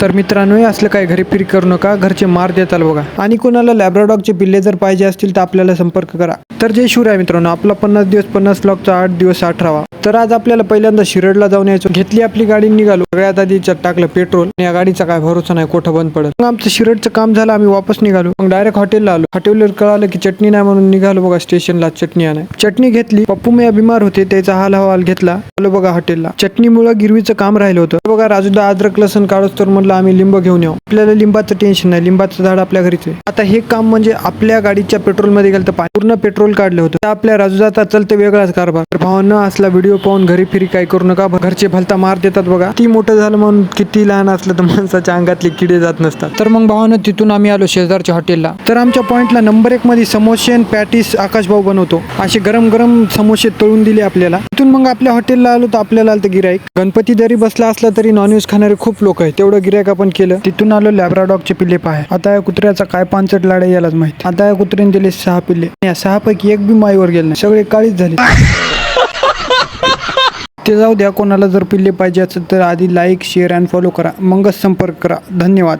तर मित्रांनो हे असलं काय घरी फिर करू नका. घरचे मार देताल बघा. आणि कोणाला लॅब्राडॉगचे पिल्ले जर पाहिजे असतील तर आपल्याला संपर्क करा. तर जय शिवराय मित्रांनो आपला पन्नास दिवस पन्नास ब्लॉकचा आठ दिवस अठरावा. तर आज आपल्याला पहिल्यांदा शिरडला जाऊन यायचो. घेतली आपली गाडी निघालो. सगळ्यात आधी टाकलं पेट्रोल. आणि या गाडीचा काय भरोसा नाही कोठं बंद पडत मग आमचं शिरडचं काम झालं आम्ही वापस निघालो. मग डायरेक्ट हॉटेलला आलो. हॉटेलवर कळालं की चटणी नाही म्हणून निघालो बघा स्टेशनला चटणी आणाय चटणी घेतली. पप्पू मी बिमार होते त्याचा हाल हवाल घेतला. आलो बघा हॉटेलला चटणीमुळे गिरवीचं काम राहिलं होतं. बघा राजूदा अद्रक लसण काढूस तर म्हणलं आम्ही लिंब घेऊन येऊ. आपल्याला लिंबाचं टेन्शन नाही. लिंबाचं झाड आपल्या घरीच आहे. आता हे काम म्हणजे आपल्या गाडीच्या पेट्रोलमध्ये गेलं तर पूर्ण पेट्रोल काढलं होतं. तर आपल्या राजूदाचा चलते वेगळाच कारभार. तर भावांना असला व्हिडिओ पाहून घरी फिरी काय करू नका. घरचे भलता मार देतात बघा. ती मोठं झालं म्हणून किती लहान असलं तर माणसाच्या अंगातले किडे जात नसतात. तर मग भावानं तिथून आम्ही आलो शेजारच्या हॉटेलला तर आमच्या पॉईंटला नंबर एक मध्ये समोसे आणि पॅटीस आकाशभाऊ बनवतो. असे गरम गरम समोसे तळून दिले आपल्याला. तिथून मग आपल्या हॉटेलला आलो तर आपल्याला आलं गिराईक. गणपती जरी बसला असला तरी नॉनव्हेज खाणारे खूप लोक आहेत. तेवढं गिराईक आपण केलं. तिथून आलो लॅब्राडॉगचे पिल्ले पाहाय आता या कुत्र्याचा काय पानचट लाडा यालाच माहिती. आता या कुत्र्याने दिले सहा पिल्ले. या सहा पैकी एक बी माईवर गेले नाही. सगळे काळीच झाले. ते जाऊ द्या कोणाला जर पिल्ले पाहिजे असेल तर आधी लाईक शेअर अँड फॉलो करा. मगच संपर्क करा. धन्यवाद.